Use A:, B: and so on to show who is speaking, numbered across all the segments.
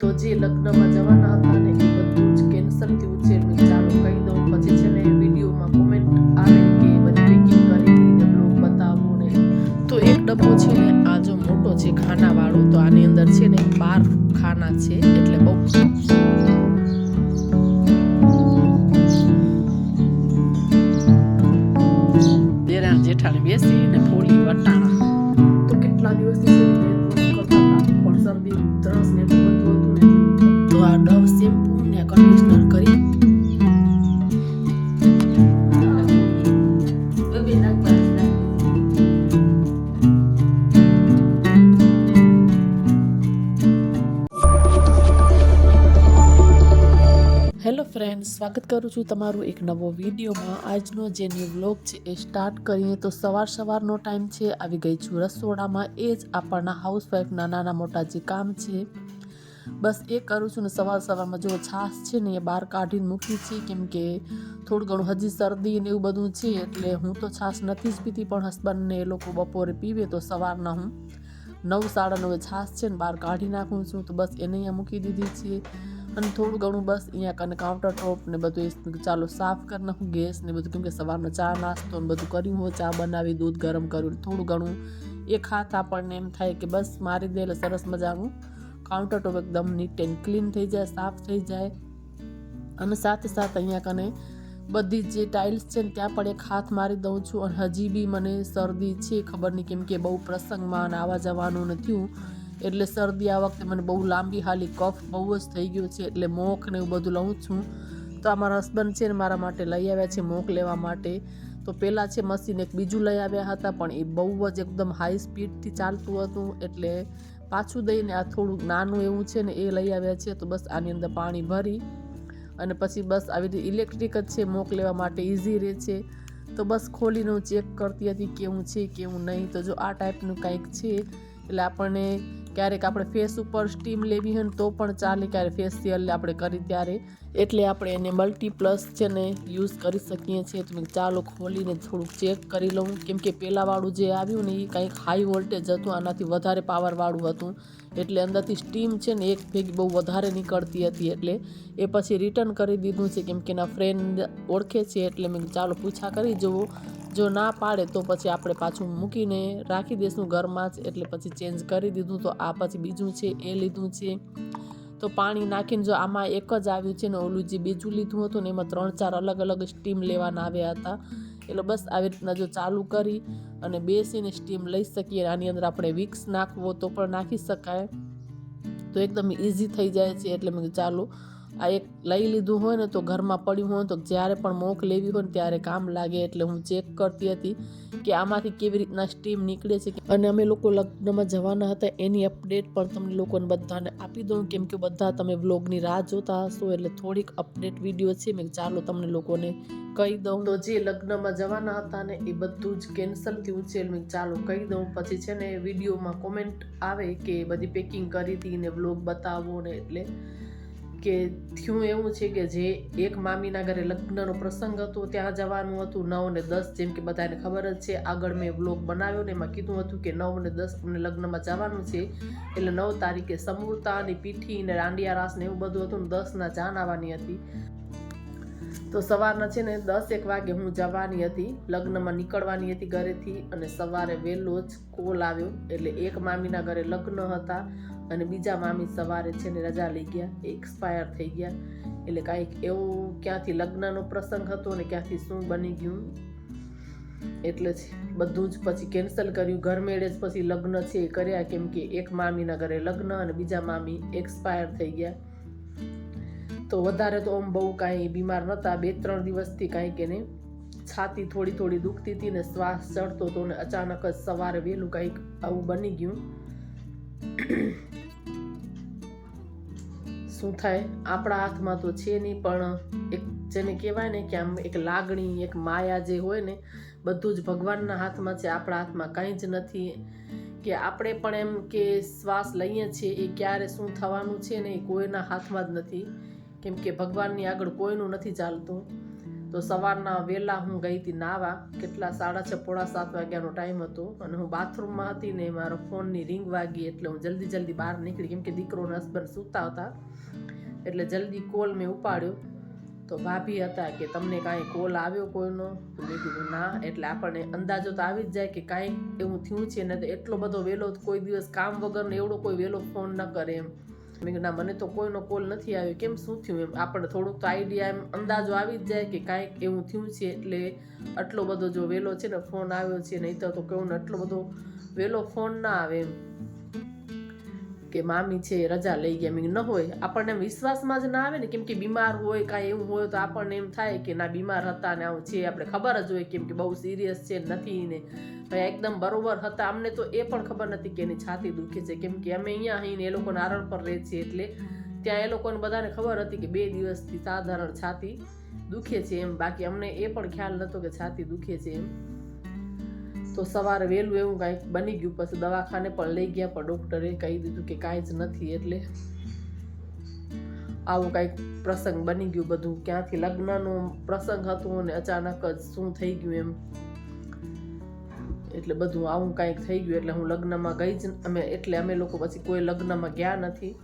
A: તો જે લગ્નમાં જવાના હતા ને એ બધું જ કેન્સલ થયું છે. મેં ચાલુ કહી દઉં. પછી છે ને વિડીયોમાં કોમેન્ટ આવે કે બધી પેકિંગ કરી હતી ને બ્લોગ બતાવો ને. તો એક ડબ્બો છે ને, આ જો મોટો છે ખાનાવાળો, તો આની અંદર છે ને બાર ખાના છે. એટલે બહુ જેઠાણી બેસી ને ફોડી વટાણા. સ્વાગત કરું છું તમારું એક નવો વિડીયોમાં. આજનો જે ન્યૂ વ્લોગ છે એ સ્ટાર્ટ કરીએ તો સવાર સવારનો ટાઈમ છે. આવી ગઈ છું રસોડામાં. એ જ આપણના હાઉસવાઈફના નાના મોટા જે કામ છે. બસ એ કરું છું ને સવાર સવારમાં જો છાશ છે ને એ બહાર કાઢીને મૂકી છે. કેમ કે થોડું ઘણું હજી શરદી ને એવું બધું છે એટલે હું તો છાશ નથી જ પીતી, પણ હસબન્ડને એ લોકો બપોરે પીવે તો સવારના હું નવ સાડા નવે છાશ છે ને બહાર કાઢી નાખું છું. તો બસ એને અહીંયા મૂકી દીધી છે. અને થોડું ઘણું બસ અહીંયા કને કાઉન્ટર ટોપ ને બધું એ ચાલો સાફ કરી નાખું ગેસ ને બધું. કેમ કે સવારનો ચા નાસ્તો ને બધું કર્યું હોય ચા બનાવી, દૂધ ગરમ કર્યું, થોડું ઘણું. એક હાથ આપણને એમ થાય કે બસ મારી દે એટલે સરસ મજાનું કાઉન્ટર ટોપ એકદમ નીટ એન્ડ ક્લીન થઈ જાય, સાફ થઈ જાય. અને સાથે સાથે અહીંયા કને બધી જે ટાઇલ્સ છે ને ત્યાં પણ એક હાથ મારી દઉં છું. અને હજી બી મને શરદી છે, ખબર નહીં કેમ કે બહુ પ્રસંગમાં અને આવવા જવાનું નથી એટલે શરદી આ વખતે મને બહુ લાંબી હાલી કફ બહુ જ થઈ ગયો છે, એટલે મોખ ને એવું બધું લઉં છું. તો આ મારા હસબન્ડ છે ને મારા માટે લઈ આવ્યા છે મોખ લેવા માટે. તો પહેલાં છે મશીન એક બીજું લઈ આવ્યા હતા, પણ એ બહુ જ એકદમ હાઈ સ્પીડથી ચાલતું હતું, એટલે પાછું દઈને આ થોડુંક નાનું એવું છે ને એ લઈ આવ્યા છે, તો બસ આની અંદર પાણી ભરી અને પછી બસ આવી રીતે ઇલેક્ટ્રિક જ છે, મોક લેવા માટે ઇઝી રહે છે. તો બસ ખોલીને હું ચેક કરતી હતી કેવું છે કેવું નહીં. તો જો આ ટાઈપનું કંઈક છે એટલે આપણને ક્યારેક આપણે ફેસ ઉપર સ્ટીમ લેવી હોય તો પણ ચાલે ક્યારે ફેશિયલ આપણે કરી ત્યારે. એટલે આપણે એને મલ્ટીપ્લસ છે ને યુઝ કરી શકીએ છીએ. તો ચાલો ખોલીને થોડુંક ચેક કરી લઉં. કેમ કે પહેલાંવાળું જે આવ્યું ને એ કંઈક હાઈ વોલ્ટેજ હતું, આનાથી વધારે પાવરવાળું હતું. એટલે અંદરથી સ્ટીમ છે ને એક ભેગી બહુ વધારે નીકળતી હતી. એટલે એ પછી રિટર્ન કરી દીધું છે. કેમ કે એના ફ્રેન્ડ ઓળખે છે. એટલે મેં ચાલો પૂછા કરી જુઓ જો ના પાડે તો પછી આપણે પાછું મૂકીને રાખી દઈશું ઘરમાં જ, એટલે પછી ચેન્જ કરી દીધું તો આ પછી બીજું છે, એ લીધું છે. તો પાણી નાખીને જો આમાં એક જ આવ્યું છે ને ઓલું જે બીજું લીધું હતું ને એમાં ત્રણ ચાર અલગ અલગ સ્ટીમ લેવાના આવ્યા હતા. એટલે બસ આવી રીતના જો ચાલુ કરી અને બેસીને સ્ટીમ લઈ શકીએ. આની અંદર આપણે વિક્સ નાખવો તો પણ નાખી શકાય. તો એકદમ ઇઝી થઈ જાય છે, એટલે મેં ચાલુ ચાલો આ એક લઈ લીધું હોય ને તો ઘરમાં પડ્યું હોય તો જ્યારે પણ મોક લેવી હોય ને ત્યારે કામ લાગે એટલે હું ચેક કરતી હતી કે આમાંથી કેવી રીતના સ્ટીમ નીકળે છે અને અમે લોકો લગ્નમાં જવાના હતા, એની અપડેટ પણ તમને લોકોને બધાને આપી દઉં, કેમ કે બધા તમે વ્લોગની રાહ જોતા હશો એટલે થોડીક અપડેટ વીડિયો છે, મેં ચાલો તમને લોકોને કહી દઉં. તો જે લગ્નમાં જવાના હતા ને એ બધું જ કેન્સલ થયું છે મેં ચાલો કહી દઉં. પછી છે ને વિડીયોમાં કોમેન્ટ આવે કે બધી પેકિંગ કરી હતી ને વ્લોગ બતાવો ને એટલે કે થયું એવું છે કે જે એક મામીના ઘરે લગ્નનો પ્રસંગ હતો, ત્યાં જવાનું હતું નવ ને દસ, જેમ કે બધાને ખબર જ છે. આગળ મેં બ્લોગ બનાવ્યો ને એમાં કીધું હતું કે નવ ને દસ અમને લગ્નમાં જવાનું છે. એટલે નવ તારીખે સમૂળતા અને પીઠી ને દાંડિયા રાસ ને એવું બધું હતું ને દસના જાન આવવાની હતી. તો સવારના છે ને દસ એક વાગે હું જવાની હતી, લગ્નમાં નીકળવાની હતી ઘરેથી અને સવારે વહેલો જ કોલ આવ્યો. એટલે એક મામીના ઘરે લગ્ન હતા અને બીજા મામી સવારે છે ને રજા લઈ ગયા એક્સપાયર થઈ ગયા. એટલે કાંઈક એવું ક્યાંથી લગ્નનો પ્રસંગ હતો ને ક્યાંથી શું બની ગયું. એટલે જ બધું જ પછી કેન્સલ કર્યું. ઘર મેળે જ પછી લગ્ન છે એ કર્યા, કેમ કે એક મામીના ઘરે લગ્ન અને બીજા મામી એક્સપાયર થઈ ગયા. તો વધારે તો આમ બહુ કાંઈ બીમાર નહોતા. બે ત્રણ દિવસથી કાંઈક એને છાતી થોડી થોડી દુખતી હતી ને શ્વાસ ચડતો હતો ને અચાનક જ સવારે વહેલું કાંઈક આવું બની ગયું. શું થાય? આપણા હાથમાં તો છે નહીં, પણ એક જેને કહેવાય ને કે આમ એક લાગણી, એક માયા જે હોય ને, બધું જ ભગવાનના હાથમાં છે. આપણા હાથમાં કંઈ જ નથી. કે આપણે પણ એમ કે શ્વાસ લઈએ છીએ, એ ક્યારે શું થવાનું છે ને, એ કોઈના હાથમાં જ નથી. કેમ કે ભગવાનની આગળ કોઈનું નથી ચાલતું. તો સવારના વહેલા હું ગઈ હતી નાવા, કેટલા સાડા છ, પોણા સાત વાગ્યાનો ટાઈમ હતો અને હું બાથરૂમમાં હતી ને મારો ફોનની રિંગ વાગી એટલે હું જલ્દી જલ્દી બહાર નીકળી કેમ કે દીકરો અને હસબન્ડ સૂતા હતા. એટલે જલ્દી કોલ મેં ઉપાડ્યો. તો ભાભી હતા કે તમને કાંઈ કોલ આવ્યો કોઈનો? તો મેં કીધું, ના. એટલે આપણને અંદાજો તો આવી જ જાય કે કાંઈ એવું થયું છે ને તો એટલો બધો વહેલો કોઈ દિવસ કામ વગરનો એવડો કોઈ વહેલો ફોન ન કરે એમ. મેં ના, મને તો કોઈનો કોલ નથી આવ્યો. કેમ, શું થયું? એમ આપણને થોડુંક તો આઈડિયા એમ અંદાજો આવી જ જાય કે કાંઈક એવું થયું છે. એટલે આટલો બધો જો વહેલો છે ને ફોન આવ્યો છે નહીં તો કેવું ને, આટલો બધો વહેલો ફોન ના આવે એમ. કે મામી છે, રજા લઈ ગયા ન હોય. આપણને વિશ્વાસમાં જ ના આવે ને, કેમ કે બીમાર હોય, કાંઈ એવું હોય તો આપણને એમ થાય કે ના, બીમાર હતા ને આવું છે. આપણે ખબર જ હોય કેમ કે બહુ સિરિયસ છે, નથી ને. ભાઈ, એકદમ બરોબર હતા. અમને તો એ પણ ખબર નથી કે એની છાતી દુખે છે. કેમ કે અમે અહીંયા આવીને એ લોકો નારણ પર રહે છીએ એટલે ત્યાં એ લોકોને બધાને ખબર હતી કે બે દિવસથી સાધારણ છાતી દુખે છે એમ. બાકી અમને એ પણ ખ્યાલ નહોતો કે છાતી દુખે છે એમ. તો સવારે વહેલું એવું કાંઈક બની ગયું, પછી દવાખાને પણ લઈ ગયા, પણ ડૉક્ટરે કહી દીધું કે કાંઈ જ નથી એટલે આવું કાંઈક પ્રસંગ બની ગયું બધું. ક્યાંથી લગ્નનો પ્રસંગ હતો અને અચાનક જ શું થઈ ગયું એમ. એટલે બધું આવું કાંઈક થઈ ગયું, એટલે હું લગ્નમાં ગઈ જ અમે, એટલે અમે લોકો પછી કોઈ લગ્નમાં ગયા નથી.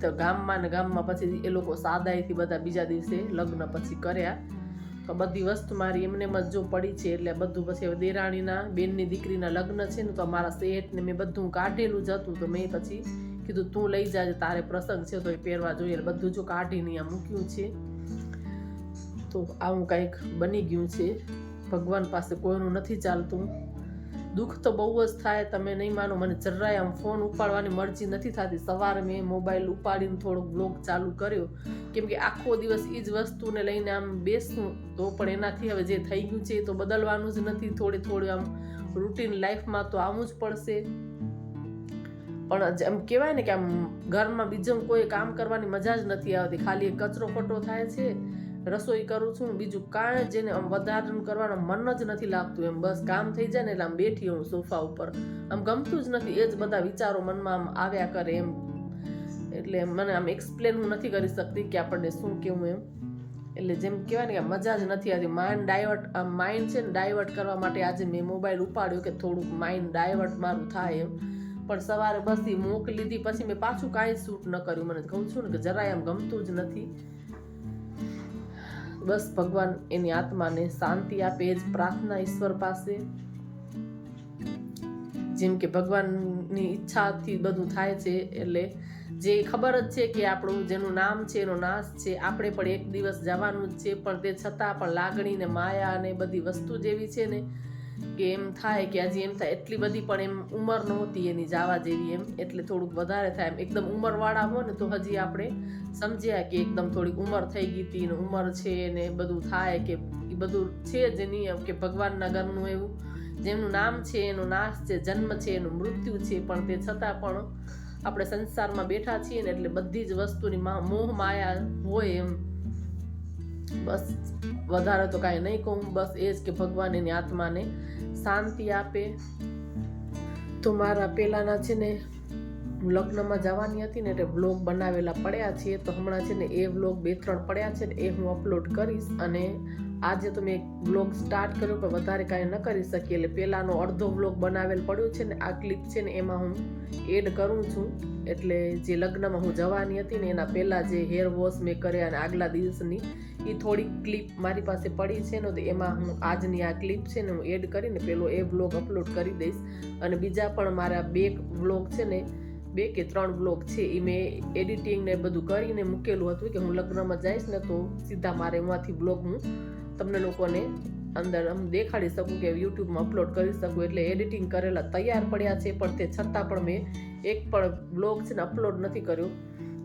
A: તો ગામમાં ને ગામમાં પછી એ લોકો સાદાઈથી બધા બીજા દિવસે લગ્ન પછી કર્યા. તો બધી વસ્તુ મારી એમને એમ જ જો પડી છે, એટલે બધું પછી હવે દેરાણીના, બેનની દીકરીના લગ્ન છે ને, તો મારા સેટને મેં બધું કાઢેલું જ હતું. તો મેં પછી કીધું, તું લઈ જાજે તારે પ્રસંગ છે, તો એ પહેરવા જોઈએ. એટલે બધું જો કાઢીને આ મૂક્યું છે. તો આવું કંઈક બની ગયું છે. ભગવાન પાસે કોઈનું નથી ચાલતું. દુઃખ તો બહુ જ થાય, તમે નહીં માનો, મને જરાય આમ ફોન ઉપાડવાની મરજી નથી થતી. સવારે મેં મોબાઈલ ઉપાડીને થોડોક બ્લોગ ચાલુ કર્યો. કેમ કે આખો દિવસ એ જ વસ્તુને લઈને આમ બેસું, તો પણ એનાથી હવે જે થઈ ગયું છે એ તો બદલવાનું જ નથી, થોડે થોડું આમ રૂટીન લાઈફમાં તો આવવું જ પડશે. પણ એમ કહેવાય ને કે આમ ઘરમાં બીજું કોઈ કામ કરવાની મજા જ નથી આવતી. ખાલી કચરો ખોટો થાય છે રસોઈ કરું છું, બીજું કાંઈ જેને આમ વધારે કરવાનું મન જ નથી લાગતું. એમ બસ કામ થઈ જાય ને એટલે આમ બેઠી હું સોફા ઉપર. આમ ગમતું જ નથી, એ જ બધા વિચારો મનમાં આમ આવ્યા કરે એમ. એટલે મને આમ એક્સપ્લેન હું નથી કરી શકતી કે આપણને શું કેવું એમ. એટલે જેમ કહેવાય ને કે મજા જ નથી આવતી. માઇન્ડ ડાયવર્ટ માઇન્ડ છે ને ડાયવર્ટ કરવા માટે આજે મેં મોબાઈલ ઉપાડ્યો કે થોડુંક માઇન્ડ ડાયવર્ટ મારું થાય એમ. પણ સવારે બસ મોકલી મૂક લીધી પછી મેં પાછું કાંઈ શૂટ ન કર્યું. મને કહું છું ને કે જરાય આમ ગમતું જ નથી. બસ ભગવાન એની આત્માને શાંતિ આપે એ જ પ્રાર્થના ઈશ્વર પાસે. જેમ કે ભગવાનની ઈચ્છાથી બધું થાય છે, એટલે જે ખબર જ છે કે આપણું જેનું નામ છે, એનો નાશ છે, આપણે પણ એક દિવસ જવાનું જ છે, પણ તે છતાં પણ લાગણી ને માયા અને બધી વસ્તુ જેવી છે ને કે એમ થાય કે હજી એમ થાય એટલી બધી પણ એમ ઉંમર નહોતી એની જવા જેવી એમ. એટલે થોડુંક વધારે થાય એમ. એકદમ ઉંમરવાળા હોય ને તો હજી આપણે સમજ્યા કે એકદમ થોડીક ઉંમર થઈ ગઈ હતી ને ઉંમર છે ને બધું થાય કે એ બધું છે જ નહીં કે ભગવાનના ઘરનું એવું. જેમનું નામ છે, એનો નાશ છે, જન્મ છે, એનું મૃત્યુ છે, પણ તે છતાં પણ આપણે સંસારમાં બેઠા છીએ ને એટલે બધી જ વસ્તુની મોહ માયા હોય એમ. બસ વધારે તો કાંઈ નહીં કહું. બસ એ જ કે ભગવાન એની આત્માને શાંતિ આપે. તો મારા પહેલાંના છે ને, લગ્નમાં જવાની હતી ને એટલે બ્લોગ બનાવેલા પડ્યા છે. તો હમણાં છે ને એ બ્લોગ બે ત્રણ પડ્યા છે ને એ હું અપલોડ કરીશ અને આજે તો મેં બ્લોગ સ્ટાર્ટ કર્યો પણ વધારે કાંઈ ન કરી શકીએ એટલે પહેલાંનો અડધો બ્લોગ બનાવેલ પડ્યો છે ને, આ ક્લિપ છે ને એમાં હું એડ કરું છું. એટલે જે લગ્નમાં હું જવાની હતી ને એના પહેલાં જે હેર વોશ મેં કર્યા અને આગલા દિવસની એ થોડી ક્લિપ મારી પાસે પડી છે ને, તો એમાં હું આજની આ ક્લિપ છે ને હું એડ કરીને પેલો એ બ્લોગ અપલોડ કરી દઈશ. અને બીજા પણ મારા બે બ્લોગ છે ને, બે કે ત્રણ બ્લોગ છે એ મેં એડિટિંગ ને બધું કરીને મૂકેલું હતું કે હું લગ્નમાં જઈશ ને, તો સીધા મારે એમાંથી બ્લોગ હું તમને લોકોને અંદર આમ દેખાડી શકું કે યુટ્યુબમાં અપલોડ કરી શકું. એટલે એડિટિંગ કરેલા તૈયાર પડ્યા છે, પણ તે છતાં પણ મેં એક પણ બ્લોગ છે ને અપલોડ નથી કર્યો.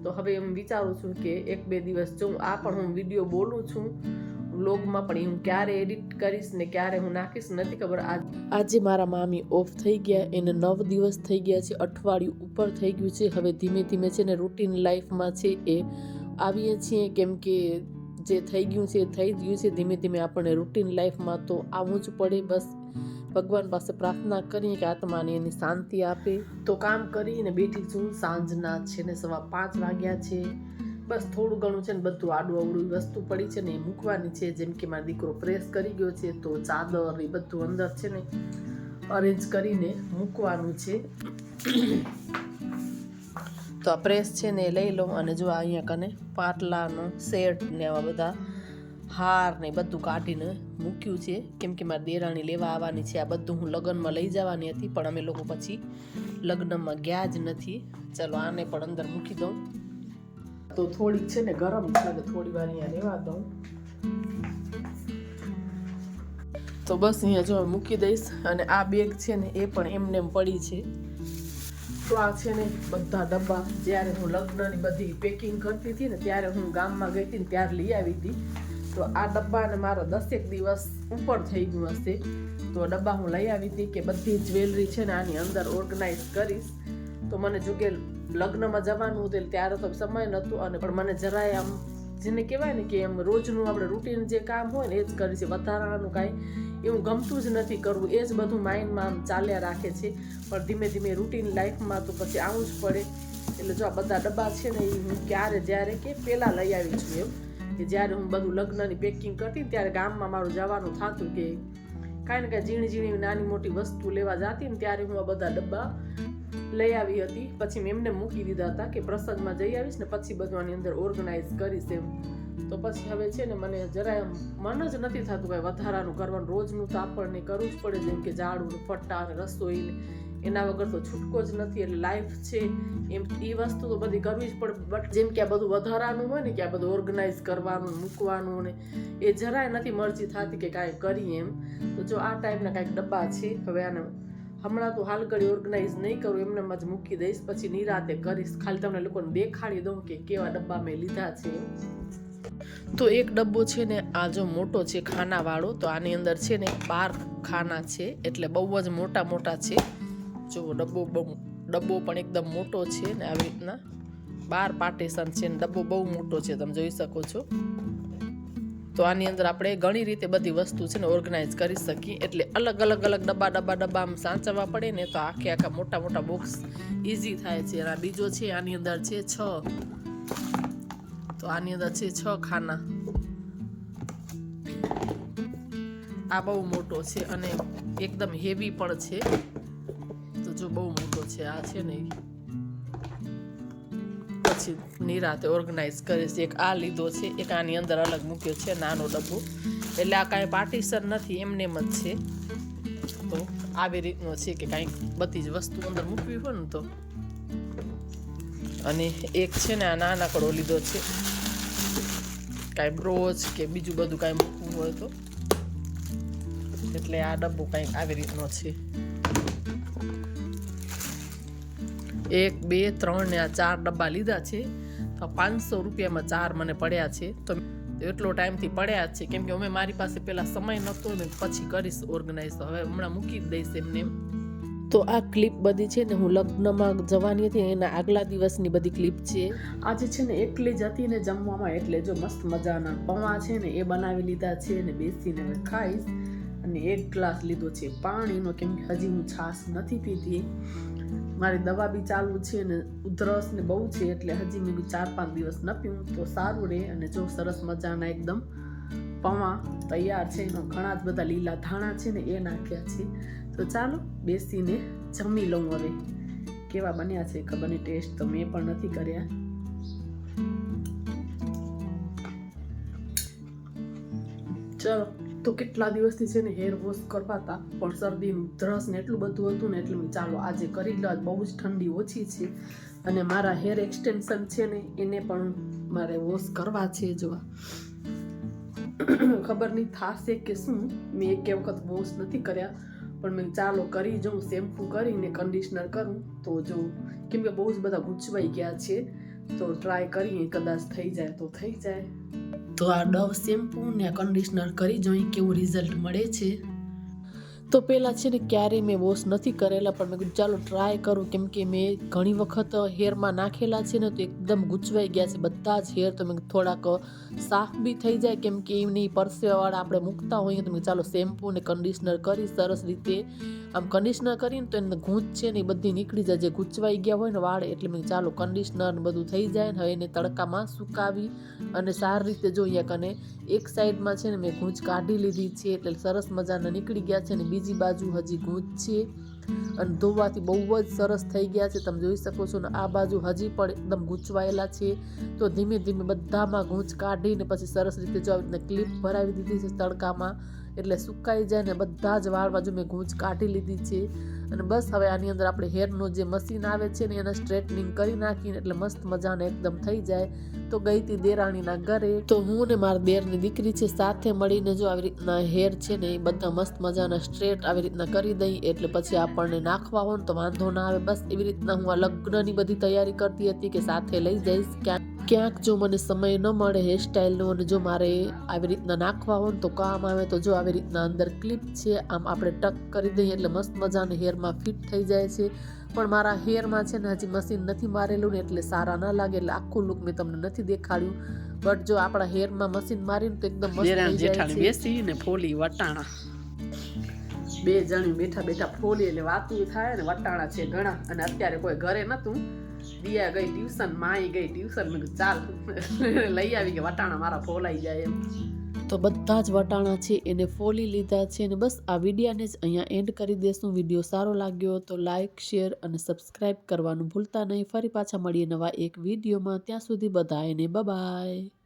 A: તો હવે એમ વિચારું છું કે એક બે દિવસ જો આ પણ હું વીડિયો બોલું છું, વ્લોગમાં પણ હું ક્યારે એડિટ કરીશ ને ક્યારે હું નાખીશ નથી ખબર. આજ મારા મામી ઓફ થઈ ગયા, એને નવ દિવસ થઈ ગયા છે, અઠવાડિયું ઉપર થઈ ગયું છે. હવે ધીમે ધીમે છે ને રૂટીન લાઈફમાં છે એ આવીએ છીએ, કેમ કે જે થઈ ગયું છે થઈ ગયું છે. ધીમે ધીમે આપણને રૂટીન લાઈફમાં તો આવવું જ પડે, બસ ભગવાન પાસે પ્રાર્થના કરીએ કે આત્માને એની શાંતિ આપે. તો કામ કરીને બેઠી છું, સાંજના છે ને સવા પાંચ વાગ્યા છે. બસ થોડું ઘણું છે ને બધું આડું અવડું વસ્તુ પડી છે ને એ મૂકવાની છે. જેમ કે મારો દીકરો પ્રેસ કરી ગયો છે, તો ચાદર એ બધું અંદર છે ને અરેન્જ કરીને મૂકવાનું છે. તો આ પ્રેસ છે ને એ લઈ લઉં અને જો અહીંયા કને પાટલાનો સેટ ને આવા બધા હાર ને બધું કાઢીને મૂક્યું છે. કેમ કે મારી દેરાણી લેવા આવવાની છે. આ બધું હું લગ્નમાં લઈ જવાની હતી, પણ અમે લોકો પછી લગ્નમાં ગયા જ નથી. ચલો આને પણ અંદર મૂકી દઉં. તો થોડીક છે ને ગરમ છે થોડી વાર અહીંયા રહેવા દઉં. તો બસ અહીંયા જો મૂકી દઈશ. અને આ બેગ છે ને એ પણ એમને એમ પડી છે. તો આ છે ને બધા ડબ્બા. જ્યારે હું લગ્નની બધી પેકિંગ કરતી હતી ને, ત્યારે હું ગામમાં ગઈ હતી ને, ત્યારે લઈ આવી હતી. તો આ ડબ્બાને મારા દસેક દિવસ ઉપર થઈ ગયું હશે. તો ડબ્બા હું લઈ આવી હતી કે બધી જ્વેલરી છે ને આની અંદર ઓર્ગનાઇઝ કરીશ. તો મને જો કે લગ્નમાં જવાનું હતું ત્યારે તો સમય નહોતું અને પણ મને જરાય આમ જેને કહેવાય ને કે એમ રોજનું આપણે રૂટીન જે કામ હોય ને એ જ કરી છે વધારાનું કાંઈ એવું ગમતું જ નથી કરવું. એ જ બધું માઇન્ડમાં આમ ચાલ્યા રાખે છે. પણ ધીમે ધીમે રૂટીન લાઈફમાં તો પછી આવું જ પડે. એટલે જો આ બધા ડબ્બા છે ને એ હું ક્યારે, જ્યારે કે પહેલાં લઈ આવી છું એમ કે જ્યારે હું બધું લગ્નની પેકિંગ કરતી ત્યારે ગામમાં મારું જવાનું થતું કે કાંઈ ને કાંઈ ઝીણી ઝીણી નાની મોટી વસ્તુ લેવા જતી ને ત્યારે હું આ બધા ડબ્બા લઈ આવી હતી. પછી મેં એમને મૂકી દીધા હતા કે પ્રસંગમાં જઈ આવીશ ને પછી આની અંદર ઓર્ગનાઇઝ કરીશ એમ. તો પછી હવે છે ને મને જરાય મન જ નથી થતું કાંઈ વધારાનું કરવાનું. રોજનું તો આપણને કરવું જ પડે, જેમ કે ઝાડુ ફટ્ટા રસોઈ એના વગર તો છૂટકો જ નથી એટલે લાઈફ છે. એમ એ વસ્તુ તો બધી કરવી જ પડે. બટ જેમ કે આ બધું વધારાનું હોય ને કે આ બધું ઓર્ગનાઇઝ કરવાનું, મૂકવાનું ને એ જરાય નથી મરજી થતી કે કાંઈ કરીએ એમ. તો જો આ ટાઈપના કાંઈક ડબ્બા છે, હવે આને હમણાં તો હાલ ઘડી ઓર્ગનાઇઝ નહીં કરું, એમને જ મૂકી દઈશ, પછી નિરાતે કરીશ. ખાલી તમને લોકોને દેખાડી દઉં કે કેવા ડબ્બા મેં લીધા છે તો એક ડબ્બો છે ને, આ જો મોટો છે ખાનાવાળો, તો આની અંદર છે ને બાર ખાના છે, એટલે બહુ જ મોટા મોટા છે. જો ડબ્બો ડબ્બો પણ એકદમ મોટો છે ને આવી રીતના. બાર પાર્ટીશન છે ને ડબ્બો બહુ મોટો છે, તમે જોઈ શકો છો. તો આની અંદર આપણે ઘણી રીતે બધી વસ્તુ છે ને ઓર્ગનાઇઝ કરી શકીએ. એટલે અલગ અલગ અલગ ડબ્બા ડબ્બા ડબ્બા આમ સાચવવા પડે ને તો આખે આખા મોટા મોટા બોક્સ ઇઝી થાય છે. અને બીજો છે, આની અંદર છે છ. તો આની અંદર છે છ ખાના. આ બહુ મોટો છે અને એકદમ હેવી પણ છે. જો બહુ મોટો છે, આ છે ને. પછી નિરાતે ઓર્ગનાઇઝ કરે છે, એક આ લીધો છે, એક આની અંદર અલગ મૂક્યો છે, નાનો ડબ્બો. એટલે આ કાંઈ પાર્ટીશન નથી, એમને એમ જ છે. તો આવી રીતનો છે કે કાંઈક બધી જ વસ્તુ અંદર મૂકવી હોય ને તો. અને એક છે ને આ નાનકડો લીધો છે. કાંઈ બ્રોચ કે બીજું બધું કાંઈ મૂકવું હોય તો. એટલે આ ડબ્બો કાંઈક આવી રીતનો છે. એક, બે, ત્રણ ને આ ચાર ડબ્બા લીધા છે. તો પાંચસો રૂપિયામાં ચાર મને પડ્યા છે. તો એટલો ટાઈમથી પડ્યા છે. કેમ કે અમે મારી પાસે પહેલાં સમય નહોતો ને પછી કરીશ ઓર્ગનાઇઝ હવે હમણાં મૂકી દઈશ એમને એમ. તો આ ક્લિપ બધી છે ને હું લગ્નમાં જવાની હતી. એના આગલા દિવસની બધી ક્લિપ છે. આજે છે ને એકલી જ હતી ને જમવામાં એટલે જો મસ્ત મજાના પૌવા છે ને એ બનાવી લીધા છે ને બેસીને ખાઈશ. અને એક ગ્લાસ લીધો છે પાણીનો. કેમ કે હજી હું છાશ નથી પીધી. મારી દવા બી ચાલુ છે ને ઉધરસ ને બહુ છે એટલે હજી મેં ચાર પાંચ દિવસ ન પીવું, તો સારું રહે. અને જો સરસ મજાના એકદમ પૌવા તૈયાર છે, એનો ઘણા જ બધા લીલા ધાણા છે ને એ નાખ્યા છે. તો ચાલો બેસીને જમી લઉં હવે. કેવા બન્યા છે ખબર નહીં, ટેસ્ટ તો મેં પણ નથી કર્યા. ચલો તો કેટલા દિવસથી છે ને હેર વોશ કરવા હતા પણ શરદીનું ધ્રસ ને એટલું બધું હતું ને એટલે ચાલો આજે કરી લો બહુ જ ઠંડી ઓછી છે. અને મારા હેર એક્સટેન્શન છે ને, એને પણ મારે વોશ કરવા છે જોવા. ખબર નહીં થશે કે શું? મેં એક વખત વોશ નથી કર્યા, પણ મેં ચાલો કરી જોઉં શેમ્પૂ કરીને કન્ડિશનર કરું, તો જો કેમ કે બહુ જ બધા ગૂંચવાઈ ગયા છે. તો ટ્રાય કરીએ, કદાચ થઈ જાય તો થઈ જાય. તો આ ડવ શેમ્પૂ ને કન્ડિશનર કરી જોઈ કેવું રિઝલ્ટ મળે છે. તો પહેલાં છે ને ક્યારેય મેં વોશ નથી કરેલા, પણ મેં ચાલો ટ્રાય કરું. કેમ કે મેં ઘણી વખત હેરમાં નાખેલા છે ને, તો એકદમ ગૂંચવાઈ ગયા છે બધા જ હેર તો મેં થોડાક સાફ બી થઈ જાય. કેમ કે એમની પરસેવાવાળા આપણે મૂકતા હોઈએ તો મેં ચાલો શેમ્પૂ ને કન્ડિશનર કરી, સરસ રીતે આમ કન્ડિશનર કરીને તો એને ગૂંચ છે ને એ બધી નીકળી જાય. જે ગૂંચવાઈ ગયા હોય ને વાળ, એટલે મેં ચાલો કન્ડિશનર ને બધું થઈ જાય ને હવે એને તડકામાં સુકાવી અને સારી રીતે જોઈએ કને એક સાઈડમાં છે ને મેં ગૂંચ કાઢી લીધી છે, એટલે સરસ મજાના નીકળી ગયા છે ને બીજી બાજુ હજી ગૂંચ છે અને ધોવાથી બહુ જ સરસ થઈ ગયા છે. તમે જોઈ શકો છો ને, આ બાજુ હજી પણ એકદમ ગૂંચવાયેલા છે. તો ધીમે ધીમે બધામાં ગૂંચ કાઢીને પછી સરસ રીતે જો આવી રીતના ક્લિપ ભરાવી દીધી છે તડકામાં એટલે સુકાઈ જાય ને બધા જ વાળ બાજુ મેં ગૂંચ કાઢી લીધી છે. અને બસ હવે આની અંદર આપણે હેરનું જે મશીન આવે છે ને એને સ્ટ્રેટનિંગ કરી નાખીને એટલે મસ્ત મજાને એકદમ થઈ જાય. તો ગઈ હતી દેરાણીના ઘરે. તો હું ને મારા દેરની દીકરી છે સાથે મળીને જો આવી રીતના હેર છે ને એ બધા મસ્ત મજાના સ્ટ્રેટ આવી રીતના કરી દઈ એટલે પછી આપણને નાખવા હોય તો વાંધો ના આવે. બસ એવી રીતના હું આ લગ્નની બધી તૈયારી કરતી હતી કે સાથે લઈ જઈશ ક્યાંક ક્યાંક જો મને સમય ન મળે હેરસ્ટાઈલનો અને જો મારે આવી રીતના નાખવા હોય તો કામ આવે તો જો આવી રીતના અંદર ક્લિપ છે આમ આપણે ટક કરી દઈએ એટલે મસ્ત મજાને હેરમાં ફિટ થઈ જાય છે. પણ મારા હેરમાં છે ને હજી મશીન નથી મારેલું ને એટલે સારા ના લાગે એટલે આખું લુક મેં તમને નથી દેખાડ્યું. બટ જો આપણા હેરમાં મશીન મારીને તો એકદમ મસ્ત
B: જેઠાણી બેસી ને ફોલી વટાણા. બે જણી બેઠા બેઠા ફોલી એટલે વાતું થાય ને વટાણા છે ઘણા. અને અત્યારે કોઈ ઘરે નતું. દિયા ગઈ ટ્યુશન માઈ ગઈ ટ્યુશન, મેં ચાલ, લઈ આવી કે વટાણા મારા ફોલાઈ જાય એમ.
A: તો બધા જ વટાણા છે, એને ફોલી લીધા છે અને બસ આ વિડીયાને જ અહીંયા એન્ડ કરી દેશું. વીડિયો સારો લાગ્યો તો લાઇક શેર અને સબસ્ક્રાઈબ કરવાનું ભૂલતા નહીં. ફરી પાછા મળીએ નવા એક વિડીયોમાં. ત્યાં સુધી બધાને બાય